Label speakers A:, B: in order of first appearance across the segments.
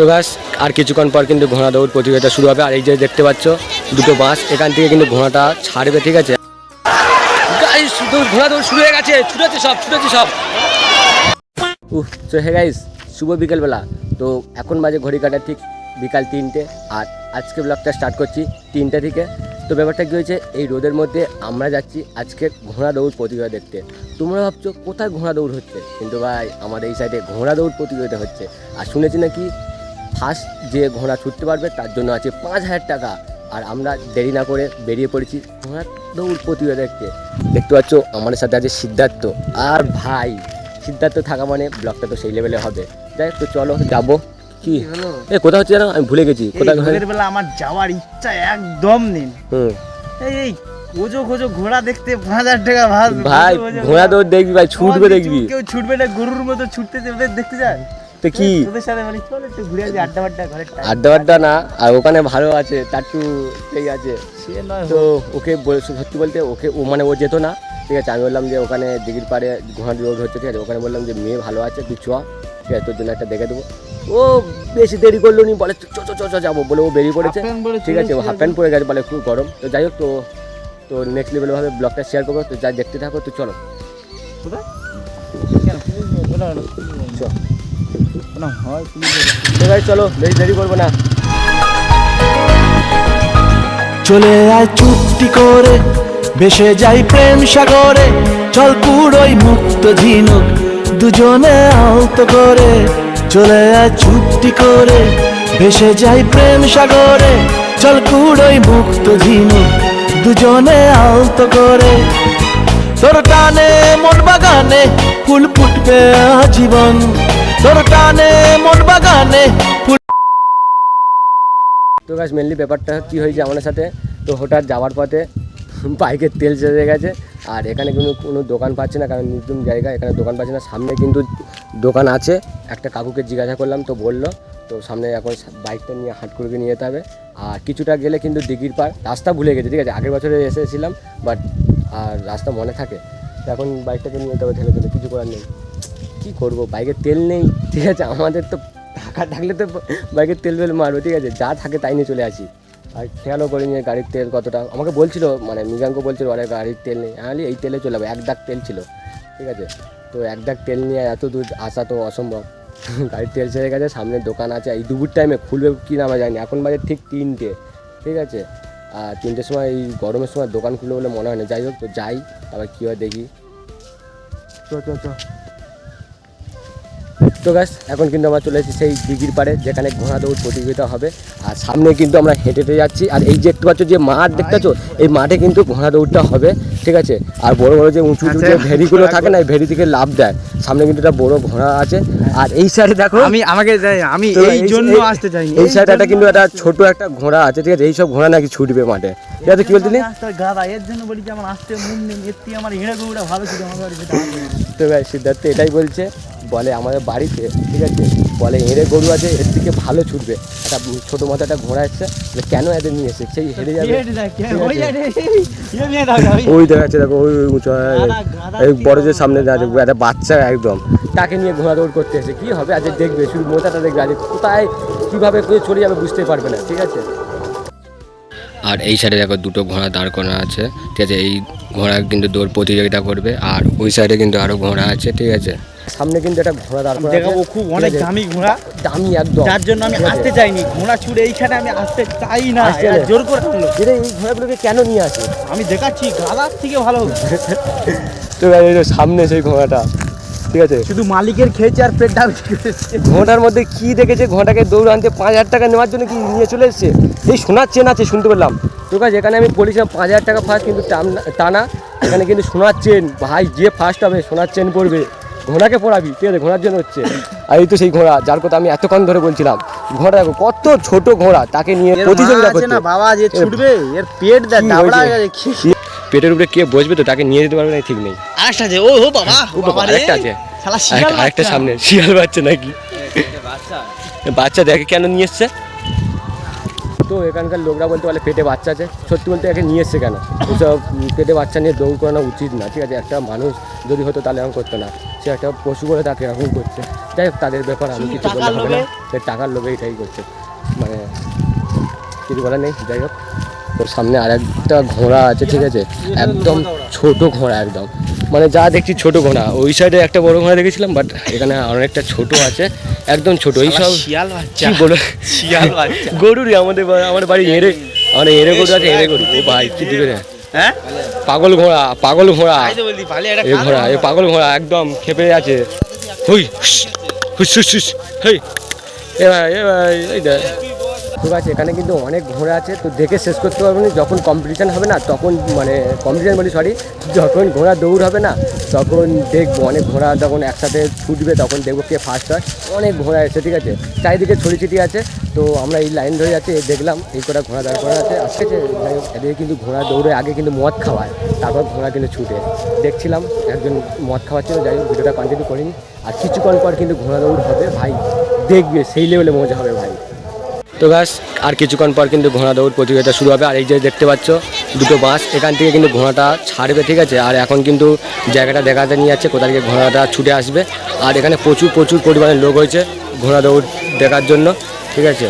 A: তো গাছ আর কিছুক্ষণ পর কিন্তু ঘোড়া দৌড় প্রতিযোগিতা শুরু হবে। আর এই যে দেখতে পাচ্ছ, দুটো বাঁশ, এখান থেকে কিন্তু ঘোড়াটা ছাড়বে, ঠিক আছে? ঘোড়া দৌড় শুরু হয়ে গেছে। ছুটেছে সব ছুটেছে সব। উহ তো হে গাইস শুভ বিকেলবেলা। তো এখন বাজে ঘড়ি কাটা, ঠিক বিকাল তিনটে। আর আজকে ব্লগটা স্টার্ট করছি তিনটে থেকে। তো ব্যাপারটা কী হয়েছে, এই রোদের মধ্যে আমরা যাচ্ছি আজকে ঘোড়া দৌড় প্রতিযোগিতা দেখতে। তোমরা ভাবছ, কোথায় ঘোড়া দৌড় হচ্ছে? কিন্তু ভাই, আমাদের এই সাইডে ঘোড়া দৌড় প্রতিযোগিতা হচ্ছে। আর শুনেছি নাকি ফার্স্ট যে ঘোড়া ছুটতে পারবে তার জন্য আছে পাঁচ হাজার টাকা। আর আমরা দেরি না করে বেরিয়ে পড়েছি ঘোড়া দৌড় প্রতিযোগিতা দেখতে দেখতে পাচ্ছ আমাদের সাথে আছে সিদ্ধার্থ। আর ভাই সিদ্ধার্থ থাকা মানে ব্লগটা তো সেই লেভেলে হবে। যাই তো চলো যাব। কি?
B: হলো
A: এ কোথা হচ্ছে জানো? আমি ভুলে গেছি। কোথায়
B: বেলা আমার যাওয়ার ইচ্ছা একদম নেই।
A: হুম।
B: এই এই খোঁজো খোঁজো ঘোড়া দেখতে পাঁচ হাজার টাকা
A: ভাই ঘোড়া দৌড় দেখবি ভাই। ছুটবে দেখবি।
B: কেউ ছুটবে না গরুর মতো ছুটতে দেখতে যায়
A: তো কি?
B: আড্ডা
A: আড্ডা না আর ওখানে ভালো আছে টাট্টু সেই আছে। তো ওকে বল- সত্যি বলতে ওকে ও মানে ও যেত না ঠিক আছে আমি বললাম যে ওখানে দিঘির পাড়ে ঘোড়া রোড হচ্ছে ঠিক আছে ওখানে বললাম যে মেয়ে ভালো আছে তুই চ ঠিক আছে তোর জন্য একটা দেখে দেবো। ও বেশি দেরি করল নি বলে চ চ চ চ যাব বলে ও বেরিয়ে পড়েছে। ঠিক আছে
B: চলে
A: হাফ প্যান্ট পরে গেছে বলে খুব গরম। তো যাই হোক তো তো নেক্সট লেভেলভাবে ব্লগটা শেয়ার করব তো যা দেখতে থাকো তো চলো।
B: কোথায়? হয়,
A: চলো বেশি দেরি করব না।
C: চলে আয় চুপটি করে ভেসে যাই প্রেম সাগরে। চল পুরোই মুক্ত ঝিনুক দুজনে আলতো করে। চলে আয় চুপটি করে ভেসে যাই প্রেম সাগরে। চল পুরোই মুক্ত ঝিনুক দুজনে আলতো করে। তোর টানে মন বাগানে ফুল ফুটবে আজীবন। মন বাগানে।
A: তো গাছ মেনলি ব্যাপারটা কি হয়েছে আমাদের সাথে? তো হঠাৎ যাওয়ার পথে বাইকের তেল শেষ গেছে। আর এখানে কোনো কোনো দোকান পাচ্ছে না, কারণ নতুন জায়গা। এখানে দোকান পাচ্ছে না, সামনে কিন্তু দোকান আছে। একটা কাকুকে জিজ্ঞাসা করলাম, তো বলল। তো সামনে এখন বাইকটা নিয়ে হাট করে নিয়ে যেতে হবে। আর কিছুটা গেলে কিন্তু দিঘির পার, রাস্তা ভুলে গেছে, ঠিক আছে? আগের বছরে এসেছিলাম বাট আর রাস্তা মনে থাকে। এখন বাইকটাকে নিয়ে যেতে হবে ঠেলে, কিছু করার নেই। কী করব? বাইকের তেল নেই, ঠিক আছে? আমাদের তো টাকা থাকলে তো বাইকের তেল ফেল মারবো, ঠিক আছে? যা থাকে তাই নিয়ে চলে আসি। আর খেয়ালও করে নিয়ে গাড়ির তেল কতটা। আমাকে বলছিল মানে মৃগাঙ্ক বলছিল অনেক গাড়ির তেল নেই। আমি এই তেলে চলে যাব, এক দাগ তেল ছিল। ঠিক আছে? তো এক দাগ তেল নিয়ে এত দূর আসা তো অসম্ভব। গাড়ির তেল ছেড়ে গেছে, সামনে দোকান আছে। এই দুপুর টাইমে খুলবে কি না আমরা জানি এখন বাজে ঠিক তিনটে, ঠিক আছে? আর তিনটের সময়, এই গরমের সময় দোকান খুলবে বলে মনে হয় না। যাই হোক, তো যাই, তারপর কী হয় দেখি। চ চ চ। তো গাছ এখন কিন্তু আমরা চলে এসেছি সেই দিঘির পাড়ে যেখানে ঘোড়া দৌড় প্রতিযোগিতা হবে। আর সামনে কিন্তু আমরা হেঁটে হেঁটে যাচ্ছি। আর এই যে একটু পাচ্ছ যে মাঠ দেখতে পাচ্ছ এই মাঠে কিন্তু ঘোড়া দৌড়টা হবে ঠিক আছে? আর বড় বড় যে উঁচু উঁচু যে
B: আচ্ছা।
A: ভেরিগুলো থাকে না এই ভেরি থেকে লাভ দেয়। সামনে কিন্তু একটা বড় ঘোড়া আছে। আর এই সাইডে দেখো
B: আমি আমাকে আমি এই জন্য
A: এই-
B: আসতে চাইনি।
A: এই সাইডে একটা কিন্তু একটা ছোট একটা ঘোড়া আছে ঠিক আছে? এই সব ঘোড়া নাকি ছুটবে মাঠে। ঠিক আছে কি বলছিলি
B: আমি গাদা এর জন্য বলি যে আমার আসতে মন নেই এর আমার হেঁড়ে গরুটা ভালো ছিল আমার বাড়ি যেটা আসবে না।
A: তো ভাই সিদ্ধার্থ এটাই বলছে। বলে আমাদের বাড়িতে ঠিক আছে? বলে এঁড়ে গরু আছে এর থেকে ভালো ছুটবে। একটা ছোটো মতো একটা ঘোড়া এসছে কেন এদের নিয়ে এসে সেই হেরে যাবে।
B: ওই
A: আছে।
B: ইয়ে ওই-
A: ওই দেখা যাচ্ছে দেখো ওই ওই উঁচু
B: গাধা
A: এই বড় যে? সামনে দাঁড়াচ্ছে একটা বাচ্চা একদম। তাকে নিয়ে ঘোড়া দৌড় করতে এসে কী হবে? আজ দেখবে শুধু মোটাটা দেখবে আজ কোথায় কীভাবে করে চলে যাবে বুঝতে পারবে না। ঠিক আছে? আর এই সাইডে দেখো দুটো ঘোড়া দাঁড় করানো আছে ঠিক আছে? এই ঘোড়া কিন্তু দৌড় প্রতিযোগিতা করবে আর ওই সাইডে কিন্তু আরও ঘোড়া আছে ঠিক আছে? সামনে কিন্তু একটা ঘোড়া দাঁড় করা
B: দেখাবো খুব অনেক দামি ঘোড়া।
A: দামি একদম।
B: যার জন্য আমি আসতে চাইনি। ঘোড়া ছুড়ে এইখানে আমি আসতে চাই না। জোর করে আনলো
A: এই ঘোড়াগুলোকে কেন নিয়ে আসে
B: আমি দেখাচ্ছি গাদার থেকে ভালো
A: তো এই যে সামনে সেই ঘোড়াটা। ঠিক আছে।
B: শুধু মালিকের খেয়েছে আর পেট ডাউন
A: ঘোড়াটার মধ্যে কি দেখেছে? ঘোড়াটাকে দৌড় আনতে পাঁচ হাজার টাকা নেওয়ার জন্য কি নিয়ে চলে এসছে? এই সোনার চেন আছে শুনতে পেলাম। তো কাজ এখানে আমি বলেছিলাম পাঁচ হাজার টাকা ফার্স্ট কিন্তু টাম- তা না এখানে কিন্তু সোনার চেন। ভাই যে ফার্স্ট হবে সোনার চেন পড়বে। ঘোড়াকে পড়াবি ঠিক আছে? ঘোড়ার জন্য হচ্ছে। আর এই তো সেই ঘোড়া যার কথা আমি এতক্ষণ ধরে বলছিলাম। ঘোড়া দেখো কত ছোট ঘোড়া তাকে নিয়ে প্রতিযোগিতা করতে।
B: না বাবা যে ছুটবে এর পেট দেখ
A: কি
B: ডাবড়া হয়ে গেছে
A: পেটের উপরে কে বসবে তো তাকে নিয়ে যেতে পারবে না ঠিক নেই।
B: আরেকটা আছে ও ও বাবা
A: ও বাবা, আরেকটা আছে।
B: শালা শিয়াল
A: আরেকটা- আরেকটা সামনে শিয়াল বাচ্চা নাকি? বাচ্চা দেখে কেন নিয়ে এসছে? তো এখানকার লোকরা বলতে পারে পেটে বাচ্চা আছে। সত্যি বলতে একে নিয়ে এসছে কেন? এসব পেটে বাচ্চা নিয়ে দৌড় করানো উচিত না ঠিক আছে? একটা মানুষ যদি হতো তাহলে এরকম করতো না। সে একটা পশু বলে তাকে এরকম করছে। যাই হোক তাদের ব্যাপার আমি কিছু বলতে হবে না। সে টাকার লোভে এটাই করছে। মানে কিছু বলার নেই যাই হোক। তোর সামনে আর একটা ঘোড়া আছে ঠিক আছে? একদম ছোট ঘোড়া একদম। মানে যা দেখছি ছোট ঘোড়া। ওই সাইডে একটা বড় ঘোড়া দেখেছিলাম বাট এখানে অনেকটা ছোট আছে একদম ছোট।
B: শিয়াল বাচ্চা।
A: বলে?
B: শিয়াল বাচ্চা।
A: গরুরই আমাদের আমাদের বাড়ি এড়ে আমাদের এড়ে গরু আছে এড়ে গরু। ও ভাই কি দিবে
B: হ্যাঁ?
A: পাগল ঘোড়া পাগল ঘোড়া। এই ঘোড়া এই পাগল ঘোড়া একদম খেপে আছে। হুই হুস, হুস হুস হুস হেই। এ ভাই এ ভাই এই দেখ। ঠিক আছে, এখানে কিন্তু অনেক ঘোড়া আছে, তো দেখে শেষ করতে পারব না, যখন কম্পিটিশান হবে না, তখন মানে কম্পিটিশন বলি সরি যখন ঘোড়া দৌড় হবে না, তখন দেখব অনেক ঘোড়া যখন একসাথে ছুটবে, তখন দেখব কে ফার্স্ট হয়। অনেক ঘোড়া এসে ঠিক আছে? চারিদিকে ছড়ি ছিটি আছে, তো আমরা এই লাইন ধরে যাচ্ছি দেখলাম, এই কটা ঘোড়া দাঁড় করা আছে আজকে যে এদিকে কিন্তু ঘোড়া দৌড়ে আগে কিন্তু মদ খাওয়ায়, তারপর ঘোড়া কিন্তু ছুটে। দেখছিলাম, একজন মদ খাওয়াচ্ছিল, যাই হোক, ভিডিওটা কন্টিনিউ করিনি। আর কিছুক্ষণ পর কিন্তু ঘোড়া দৌড় হবে, ভাই, দেখবে, সেই লেভেলে মজা হবে তো ব্যাস আর কিছুক্ষণ পর কিন্তু ঘোড়া দৌড় প্রতিযোগিতা শুরু হবে। আর এই যে দেখতে পাচ্ছ, দুটো বাস, এখান থেকে কিন্তু ঘোড়াটা ছাড়বে, ঠিক আছে? আর এখন কিন্তু জায়গাটা দেখাতে নিয়ে যাচ্ছে, কোথা থেকে ঘোড়াটা ছুটে আসবে। আর এখানে প্রচুর প্রচুর পরিমাণে লোক হয়েছে ঘোড়া দৌড় দেখার জন্য, ঠিক আছে?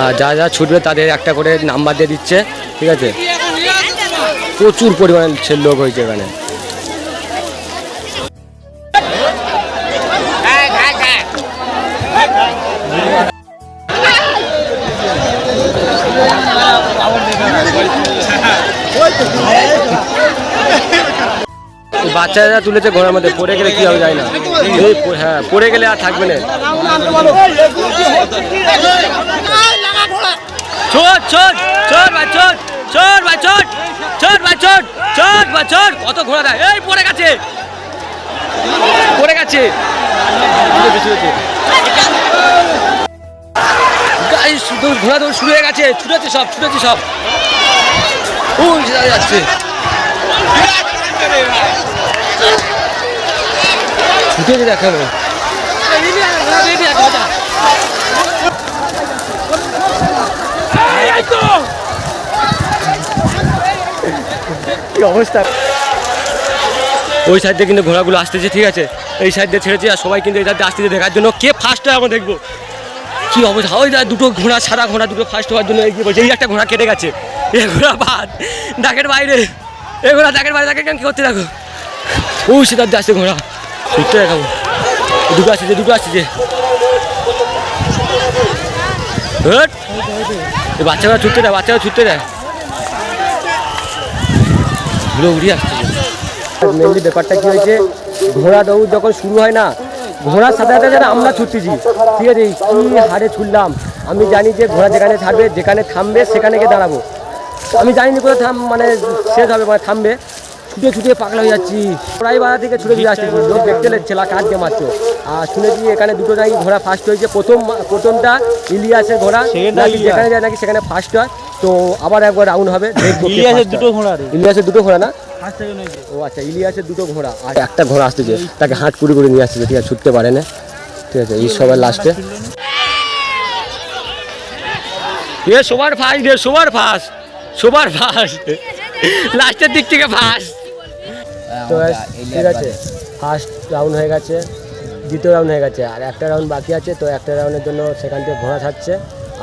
A: আর যা যা ছুটবে তাদের একটা করে নাম্বার দিয়ে দিচ্ছে, ঠিক আছে? প্রচুর পরিমাণে লোক হয়েছে এখানে। বাচ্চারা তুলেছে ঘোড়ার মধ্যে পড়ে গেলে কি হবে যায় না। এই হ্যাঁ পড়ে গেলে আর থাকবে না। ছোট ছোট ছোট ভাই ছোট ছোট ভাই ছোট ছোট ভাই ছোট ছোট ছোট কত ঘোড়া দেয়? এই পড়ে গেছে। পড়ে গেছে। ঘোড়া দৌড় শুরু হয়ে গেছে। ছুটেছে সব ছুটেছে সব। দাঁড়িয়ে যাচ্ছে ছুটেছে দেখানো কি অবস্থা? ওই সাইড দিয়ে কিন্তু ঘোড়াগুলো আসতেছে ঠিক আছে? এই সাইড দিয়ে ছেড়েছে আর সবাই কিন্তু এই সাইড দিয়ে আসতেছে দেখার জন্য। কে ফার্স্ট হয় আমরা দেখব। কি অবস্থা? ওই দুটো ঘোড়া সাদা ঘোড়া দুটো ফার্স্ট হওয়ার জন্য এগিয়ে বলছে? এই একটা ঘোড়া কেটে গেছে। এ ঘোড়া বাদ। ডাকের বাইরে। এ ঘোড়া ডাকের বাইরে। তাকে কেন কি করতে দেখো। ওই সে তার আসছে ঘোড়া। ছুটতে দেখাবো দুটো আসছে যে দুটো আসছে যে বাচ্চারা ছুটতে দেয় বাচ্চারা ছুটতে দেয় ঘুরে উড়িয়ে আসছে মেনলি ব্যাপারটা কি হয়েছে? ঘোড়া দৌড় যখন শুরু হয় না, ঘোড়ার সাথে সাথে যেন আমরা ছুটতেছি ঠিক আছে, কি হারে ছুটলাম? আমি জানি যে ঘোড়া যেখানে থাকবে, যেখানে থামবে, সেখানে গিয়ে দাঁড়াবো। আমি জানি না কোথায় থাম মানে শেষ হবে মানে থামবে। ছুটে ছুটে পাগলা হয়ে যাচ্ছি। প্রায় বাধা থেকে ছুটে দিয়ে আসছি। লোক দেখতে ছেলা কাজ দিয়ে মারছো আর শুনেছি এখানে দুটো নাকি ঘোড়া ফার্স্ট হয়েছে। প্রথম প্রথমটা ইলিয়াসের ঘোড়া। নাকি যেখানে যায় নাকি সেখানে ফার্স্ট হয়। তো আবার একবার রাউন্ড হবে। দেখব
B: ইলিয়াসের দুটো ঘোড়া
A: ইলিয়াসের দুটো ঘোড়া না? ও আচ্ছা ইলিয়াসের দুটো ঘোড়া। আর একটা ঘোড়া আসতেছে তাকে হাট করে করে নিয়ে আসতেছে ঠিক আছে ছুটতে পারে না। ঠিক আছে এই সবার লাস্টে এ। সবার ফার্স্ট রে সবার ফার্স্ট সবার ফার্স্ট লাস্টের দিক থেকে ফার্স্ট তো ঠিক আছে। ফার্স্ট রাউন্ড হয়ে গেছে দ্বিতীয় রাউন্ড হয়ে গেছে আর একটা রাউন্ড বাকি আছে তো একটা রাউন্ডের জন্য সেখান থেকে ঘোড়া ছাড়ছে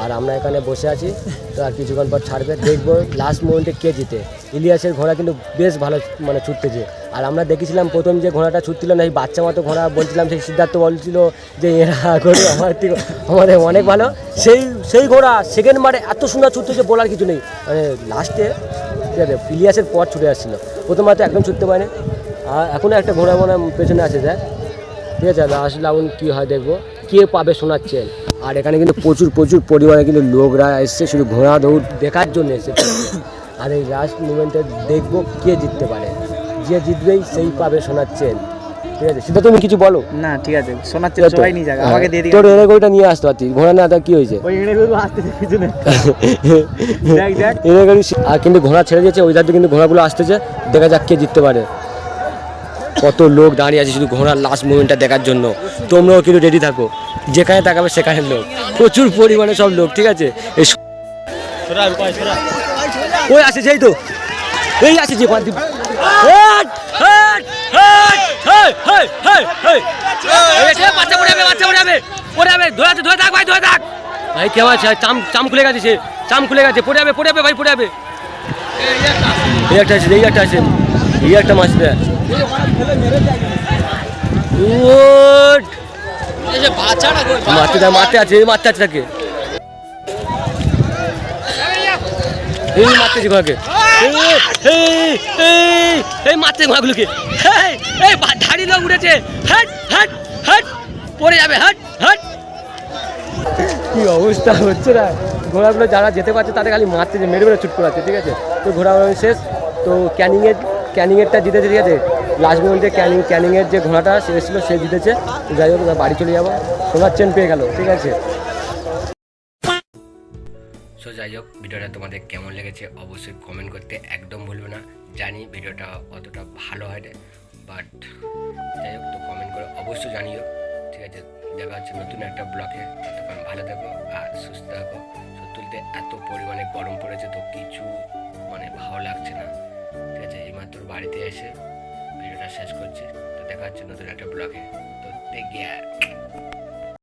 A: আর আমরা এখানে বসে আছি তো আর কিছুক্ষণ পর ছাড়বে। দেখব লাস্ট মোমেন্টে কে জিতে। ইলিয়াসের ঘোড়া কিন্তু বেশ ভালো মানে ছুটতেছে। আর আমরা দেখেছিলাম প্রথম যে ঘোড়াটা ছুটছিল না এই বাচ্চা মতো ঘোড়া বলছিলাম সেই সিদ্ধার্থ বলছিল যে এরা গরু আমার থেকে আমাদের অনেক ভালো। সেই সেই ঘোড়া সেকেন্ড বারে এত সুন্দর ছুটতেছে বলার কিছু নেই। মানে লাস্টে ঠিক আছে ইলিয়াসের পর ছুটে আসছিল। প্রথম মাত্র একদম ছুটতে পারেনি। আর এখনও একটা ঘোড়া মনে পেছনে আছে, দেখ। ঠিক আছে আসলে এখন কী হয় দেখব। কে পাবে শোনাচ্ছেন আর এখানে কিন্তু প্রচুর প্রচুর পরিমাণে কিন্তু লোকরা এসছে, শুধু ঘোড়া দৌড় দেখার জন্য এসেছে। আর এই লাস্ট মুমেন্টে দেখব কে জিততে পারে। যে জিতবেই সেই পাবে শোনাচ্ছেন ঠিক আছে সেটা তুমি কিছু বলো।
B: না ঠিক আছে শোনাচ্ছে সবাই নিয়ে যাক আমাকে দিয়ে দিই
A: তোর এনে গরুটা নিয়ে আসতে পারতি? ঘোড়া না তা কি হয়েছে?
B: ওই এনে গরু আসতেছে পিছনে দেখ দেখ।
A: এনে গাড়ি আর কিন্তু ঘোড়া ছেড়ে দিয়েছে ওই ধারে কিন্তু ঘোড়াগুলো আসতেছে। দেখা যাক কে জিততে পারে। কত লোক দাঁড়িয়ে আছে শুধু ঘোড়ার লাস্ট মুভমেন্টটা দেখার জন্য। তোমরাও কিন্তু রেডি থাকো। যেখানে তাকাবে সেখানে লোক। প্রচুর পরিমাণে সব লোক ঠিক আছে? ওই আসে যেই তো। এই আসে যে বাচ্চা পড়ে যাবে বাচ্চা পড়ে যাবে পড়ে যাবে ধরে ধরে থাক ভাই ধরে থাক। ভাই কেমন আছে চাম চাম খুলে গেছে সে চাম খুলে গেছে পড়ে যাবে পড়ে যাবে ভাই পড়ে যাবে। এই একটা আছে এই একটা আছে এই একটা মাছ দেয় মারতে মারতে আছে মারতে আছে তাকে। এই মারতেছি ঘোড়াকে এই, মারতে ঘোড়াগুলোকে এই, ধাড়ি লোক উঠেছে। হাট হাট হাট পড়ে যাবে হাট হাট। কি অবস্থা হচ্ছে না ঘোড়াগুলো যারা যেতে পারছে তাদের খালি মারতে যে মেরে মেরে ছুট করাচ্ছে ঠিক আছে? তো ঘোড়া শেষ। তো ক্যানিংয়ের ক্যানিংয়েরটা জিতেছে ঠিক আছে? লাস্ট মোমেন্টে ক্যানিং ক্যানিংয়ের যে ঘোড়াটা সে এসেছিল সে জিতেছে। যাই হোক বাড়ি চলে যাব। সোনার চেন পেয়ে গেল ঠিক আছে? যাই হোক, ভিডিওটা তোমাদের কেমন লেগেছে অবশ্যই কমেন্ট করতে একদম ভুলবে না। জানি ভিডিওটা অতটা ভালো হয় না বাট যাই হোক, তো কমেন্ট করে অবশ্যই জানিও। ঠিক আছে, দেখা হচ্ছে নতুন একটা ব্লগে ততক্ষণ ভালো থাকো আর সুস্থ থাকো। সত্যিতে এত পরিমাণে গরম পড়েছে তো কিছু মানে ভালো লাগছে না। ঠিক আছে, এইমাত্র বাড়িতে এসে ভিডিওটা শেষ করছে। তো দেখা হচ্ছে নতুন একটা ব্লগে তো কেয়ার